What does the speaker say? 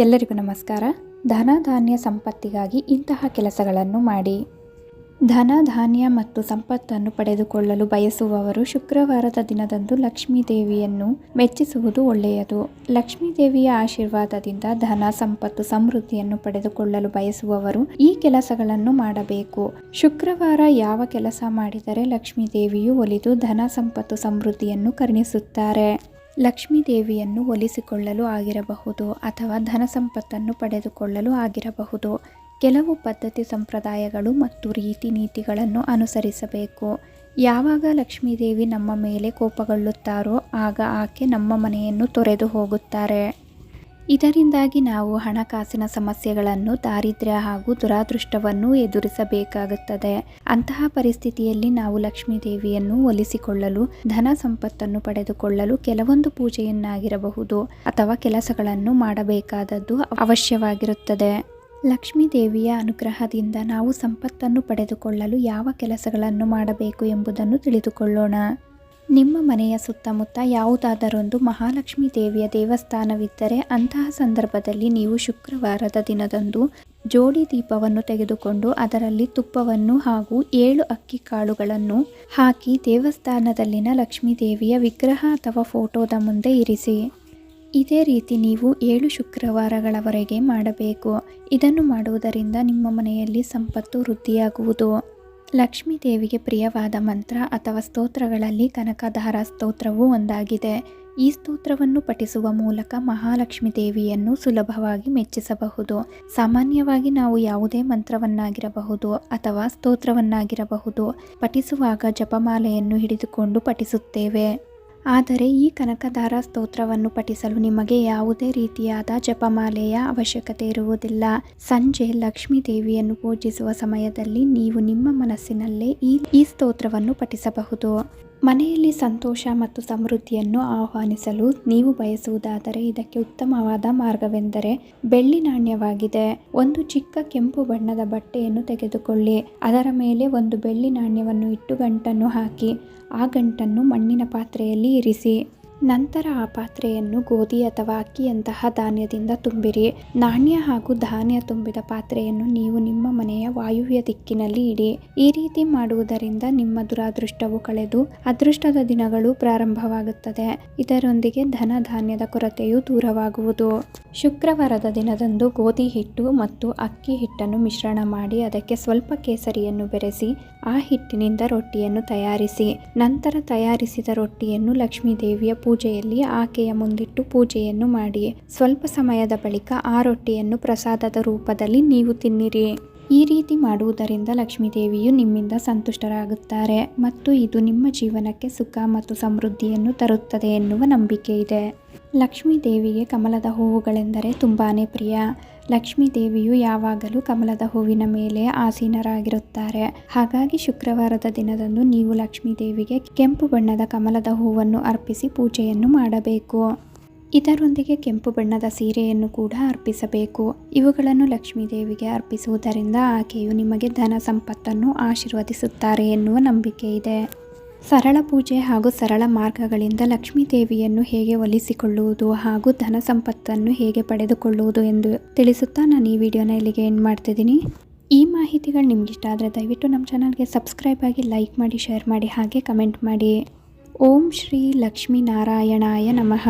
ಎಲ್ಲರಿಗೂ ನಮಸ್ಕಾರ. ಧನ ಧಾನ್ಯ ಸಂಪತ್ತಿಗಾಗಿ ಇಂತಹ ಕೆಲಸಗಳನ್ನು ಮಾಡಿ. ಧನ ಧಾನ್ಯ ಮತ್ತು ಸಂಪತ್ತನ್ನು ಪಡೆದುಕೊಳ್ಳಲು ಬಯಸುವವರು ಶುಕ್ರವಾರದ ದಿನದಂದು ಲಕ್ಷ್ಮೀ ದೇವಿಯನ್ನು ಮೆಚ್ಚಿಸುವುದು ಒಳ್ಳೆಯದು. ಲಕ್ಷ್ಮೀ ದೇವಿಯ ಆಶೀರ್ವಾದದಿಂದ ಧನ, ಸಂಪತ್ತು, ಸಮೃದ್ಧಿಯನ್ನು ಪಡೆದುಕೊಳ್ಳಲು ಬಯಸುವವರು ಈ ಕೆಲಸಗಳನ್ನು ಮಾಡಬೇಕು. ಶುಕ್ರವಾರ ಯಾವ ಕೆಲಸ ಮಾಡಿದರೆ ಲಕ್ಷ್ಮೀ ದೇವಿಯು ಒಲಿದು ಧನ, ಸಂಪತ್ತು, ಸಮೃದ್ಧಿಯನ್ನು ಕರುಣಿಸುತ್ತಾರೆ. ಲಕ್ಷ್ಮೀ ದೇವಿಯನ್ನು ಒಲಿಸಿಕೊಳ್ಳಲು ಆಗಿರಬಹುದು ಅಥವಾ ಧನ ಸಂಪತ್ತನ್ನು ಪಡೆದುಕೊಳ್ಳಲು ಆಗಿರಬಹುದು. ಕೆಲವು ಪದ್ಧತಿ ಸಂಪ್ರದಾಯಗಳು ಮತ್ತು ರೀತಿ ನೀತಿಗಳನ್ನು ಅನುಸರಿಸಬೇಕು. ಯಾವಾಗ ಲಕ್ಷ್ಮೀದೇವಿ ನಮ್ಮ ಮೇಲೆ ಕೋಪಗೊಳ್ಳುತ್ತಾರೋ ಆಗ ಆಕೆ ನಮ್ಮ ಮನೆಯನ್ನು ತೊರೆದು ಹೋಗುತ್ತಾರೆ. ಇದರಿಂದಾಗಿ ನಾವು ಹಣಕಾಸಿನ ಸಮಸ್ಯೆಗಳನ್ನು, ದಾರಿದ್ರ್ಯ ಹಾಗೂ ದುರಾದೃಷ್ಟವನ್ನು ಎದುರಿಸಬೇಕಾಗುತ್ತದೆ. ಅಂತಹ ಪರಿಸ್ಥಿತಿಯಲ್ಲಿ ನಾವು ಲಕ್ಷ್ಮೀ ದೇವಿಯನ್ನು ಒಲಿಸಿಕೊಳ್ಳಲು, ಧನ ಸಂಪತ್ತನ್ನು ಪಡೆದುಕೊಳ್ಳಲು ಕೆಲವೊಂದು ಪೂಜೆಯನ್ನಾಗಿರಬಹುದು ಅಥವಾ ಕೆಲಸಗಳನ್ನು ಮಾಡಬೇಕಾದದ್ದು ಅವಶ್ಯವಾಗಿರುತ್ತದೆ. ಲಕ್ಷ್ಮೀ ದೇವಿಯ ಅನುಗ್ರಹದಿಂದ ನಾವು ಸಂಪತ್ತನ್ನು ಪಡೆದುಕೊಳ್ಳಲು ಯಾವ ಕೆಲಸಗಳನ್ನು ಮಾಡಬೇಕು ಎಂಬುದನ್ನು ತಿಳಿದುಕೊಳ್ಳೋಣ. ನಿಮ್ಮ ಮನೆಯ ಸುತ್ತಮುತ್ತ ಯಾವುದಾದರೊಂದು ಮಹಾಲಕ್ಷ್ಮಿ ದೇವಿಯ ದೇವಸ್ಥಾನವಿದ್ದರೆ ಅಂತಹ ಸಂದರ್ಭದಲ್ಲಿ ನೀವು ಶುಕ್ರವಾರದ ದಿನದಂದು ಜೋಡಿ ದೀಪವನ್ನು ತೆಗೆದುಕೊಂಡು ಅದರಲ್ಲಿ ತುಪ್ಪವನ್ನು ಹಾಗೂ ಏಳು ಅಕ್ಕಿ ಕಾಳುಗಳನ್ನು ಹಾಕಿ ದೇವಸ್ಥಾನದಲ್ಲಿನ ಲಕ್ಷ್ಮೀ ದೇವಿಯ ವಿಗ್ರಹ ಅಥವಾ ಫೋಟೋದ ಮುಂದೆ ಇರಿಸಿ. ಇದೇ ರೀತಿ ನೀವು ಏಳು ಶುಕ್ರವಾರಗಳವರೆಗೆ ಮಾಡಬೇಕು. ಇದನ್ನು ಮಾಡುವುದರಿಂದ ನಿಮ್ಮ ಮನೆಯಲ್ಲಿ ಸಂಪತ್ತು ವೃದ್ಧಿಯಾಗುವುದು. ಲಕ್ಷ್ಮೀ ದೇವಿಗೆ ಪ್ರಿಯವಾದ ಮಂತ್ರ ಅಥವಾ ಸ್ತೋತ್ರಗಳಲ್ಲಿ ಕನಕಧಾರ ಸ್ತೋತ್ರವೂ ಒಂದಾಗಿದೆ. ಈ ಸ್ತೋತ್ರವನ್ನು ಪಠಿಸುವ ಮೂಲಕ ಮಹಾಲಕ್ಷ್ಮೀ ದೇವಿಯನ್ನು ಸುಲಭವಾಗಿ ಮೆಚ್ಚಿಸಬಹುದು. ಸಾಮಾನ್ಯವಾಗಿ ನಾವು ಯಾವುದೇ ಮಂತ್ರವನ್ನಾಗಿರಬಹುದು ಅಥವಾ ಸ್ತೋತ್ರವನ್ನಾಗಿರಬಹುದು. ಪಠಿಸುವಾಗ ಜಪಮಾಲೆಯನ್ನು ಹಿಡಿದುಕೊಂಡು ಪಠಿಸುತ್ತೇವೆ. ಆದರೆ ಈ ಕನಕದಾರ ಸ್ತೋತ್ರವನ್ನು ಪಠಿಸಲು ನಿಮಗೆ ಯಾವುದೇ ರೀತಿಯಾದ ಜಪಮಾಲೆಯ ಅವಶ್ಯಕತೆ ಇರುವುದಿಲ್ಲ. ಸಂಜೆ ಲಕ್ಷ್ಮೀ ದೇವಿಯನ್ನು ಪೂಜಿಸುವ ಸಮಯದಲ್ಲಿ ನೀವು ನಿಮ್ಮ ಮನಸ್ಸಿನಲ್ಲೇ ಈ ಈ ಸ್ತೋತ್ರವನ್ನು ಪಠಿಸಬಹುದು. ಮನೆಯಲ್ಲಿ ಸಂತೋಷ ಮತ್ತು ಸಮೃದ್ಧಿಯನ್ನು ಆಹ್ವಾನಿಸಲು ನೀವು ಬಯಸುವುದಾದರೆ ಇದಕ್ಕೆ ಉತ್ತಮವಾದ ಮಾರ್ಗವೆಂದರೆ ಬೆಳ್ಳಿ ನಾಣ್ಯವಾಗಿದೆ. ಒಂದು ಚಿಕ್ಕ ಕೆಂಪು ಬಣ್ಣದ ಬಟ್ಟೆಯನ್ನು ತೆಗೆದುಕೊಳ್ಳಿ. ಅದರ ಮೇಲೆ ಒಂದು ಬೆಳ್ಳಿ ನಾಣ್ಯವನ್ನು ಇಟ್ಟು ಗಂಟನ್ನು ಹಾಕಿ, ಆ ಗಂಟನ್ನು ಮಣ್ಣಿನ ಪಾತ್ರೆಯಲ್ಲಿ ಇರಿಸಿ. ನಂತರ ಆ ಪಾತ್ರೆಯನ್ನು ಗೋಧಿ ಅಥವಾ ಅಕ್ಕಿಯಂತಹ ಧಾನ್ಯದಿಂದ ತುಂಬಿರಿ. ನಾಣ್ಯ ಹಾಗೂ ಧಾನ್ಯ ತುಂಬಿದ ಪಾತ್ರೆಯನ್ನು ನೀವು ನಿಮ್ಮ ಮನೆಯ ವಾಯುವ್ಯ ದಿಕ್ಕಿನಲ್ಲಿ ಇಡಿ. ಈ ರೀತಿ ಮಾಡುವುದರಿಂದ ನಿಮ್ಮ ದುರಾದೃಷ್ಟವು ಕಳೆದು ಅದೃಷ್ಟದ ದಿನಗಳು ಪ್ರಾರಂಭವಾಗುತ್ತದೆ. ಇದರೊಂದಿಗೆ ಧನ ಧಾನ್ಯದ ಕೊರತೆಯು ದೂರವಾಗುವುದು. ಶುಕ್ರವಾರದ ದಿನದಂದು ಗೋಧಿ ಹಿಟ್ಟು ಮತ್ತು ಅಕ್ಕಿ ಹಿಟ್ಟನ್ನು ಮಿಶ್ರಣ ಮಾಡಿ ಅದಕ್ಕೆ ಸ್ವಲ್ಪ ಕೇಸರಿಯನ್ನು ಬೆರೆಸಿ, ಆ ಹಿಟ್ಟಿನಿಂದ ರೊಟ್ಟಿಯನ್ನು ತಯಾರಿಸಿ. ನಂತರ ತಯಾರಿಸಿದ ರೊಟ್ಟಿಯನ್ನು ಲಕ್ಷ್ಮೀ ದೇವಿಯ ಪೂಜೆಯಲ್ಲಿ ಆಕೆಯ ಮುಂದಿಟ್ಟು ಪೂಜೆಯನ್ನು ಮಾಡಿ ಸ್ವಲ್ಪ ಸಮಯದ ಬಳಿಕ ಆ ರೊಟ್ಟಿಯನ್ನು ಪ್ರಸಾದದ ರೂಪದಲ್ಲಿ ನೀವು ತಿನ್ನಿರಿ. ಈ ರೀತಿ ಮಾಡುವುದರಿಂದ ಲಕ್ಷ್ಮೀದೇವಿಯು ನಿಮ್ಮಿಂದ ಸಂತುಷ್ಟರಾಗುತ್ತಾರೆ ಮತ್ತು ಇದು ನಿಮ್ಮ ಜೀವನಕ್ಕೆ ಸುಖ ಮತ್ತು ಸಮೃದ್ಧಿಯನ್ನು ತರುತ್ತದೆ ಎನ್ನುವ ನಂಬಿಕೆ ಇದೆ. ಲಕ್ಷ್ಮೀ ದೇವಿಗೆ ಕಮಲದ ಹೂವುಗಳೆಂದರೆ ತುಂಬಾ ಪ್ರಿಯ. ಲಕ್ಷ್ಮೀ ದೇವಿಯು ಯಾವಾಗಲೂ ಕಮಲದ ಹೂವಿನ ಮೇಲೆ ಆಸೀನರಾಗಿರುತ್ತಾರೆ. ಹಾಗಾಗಿ ಶುಕ್ರವಾರದ ದಿನದಂದು ನೀವು ಲಕ್ಷ್ಮೀ ದೇವಿಗೆ ಕೆಂಪು ಬಣ್ಣದ ಕಮಲದ ಹೂವನ್ನು ಅರ್ಪಿಸಿ ಪೂಜೆಯನ್ನು ಮಾಡಬೇಕು. ಇದರೊಂದಿಗೆ ಕೆಂಪು ಬಣ್ಣದ ಸೀರೆಯನ್ನು ಕೂಡ ಅರ್ಪಿಸಬೇಕು. ಇವುಗಳನ್ನು ಲಕ್ಷ್ಮೀ ದೇವಿಗೆ ಅರ್ಪಿಸುವುದರಿಂದ ಆಕೆಯು ನಿಮಗೆ ಧನ ಸಂಪತ್ತನ್ನು ಆಶೀರ್ವದಿಸುತ್ತಾರೆ ಎನ್ನುವ ನಂಬಿಕೆ ಇದೆ. ಸರಳ ಪೂಜೆ ಹಾಗೂ ಸರಳ ಮಾರ್ಗಗಳಿಂದ ಲಕ್ಷ್ಮೀ ದೇವಿಯನ್ನು ಹೇಗೆ ಒಲಿಸಿಕೊಳ್ಳುವುದು ಹಾಗೂ ಧನ ಸಂಪತ್ತನ್ನು ಹೇಗೆ ಪಡೆದುಕೊಳ್ಳುವುದು ಎಂದು ತಿಳಿಸುತ್ತಾ ನಾನು ಈ ವಿಡಿಯೋನ ಇಲ್ಲಿಗೆ ಎಂಡ್ ಮಾಡ್ತಿದ್ದೀನಿ. ಈ ಮಾಹಿತಿಗಳು ನಿಮ್ಗೆ ಇಷ್ಟ ಆದರೆ ದಯವಿಟ್ಟು ನಮ್ಮ ಚಾನಲ್ಗೆ ಸಬ್ಸ್ಕ್ರೈಬ್ ಆಗಿ ಲೈಕ್ ಮಾಡಿ, ಶೇರ್ ಮಾಡಿ, ಹಾಗೆ ಕಮೆಂಟ್ ಮಾಡಿ. ಓಂ ಶ್ರೀ ಲಕ್ಷ್ಮೀ ನಾರಾಯಣಾಯ ನಮಃ.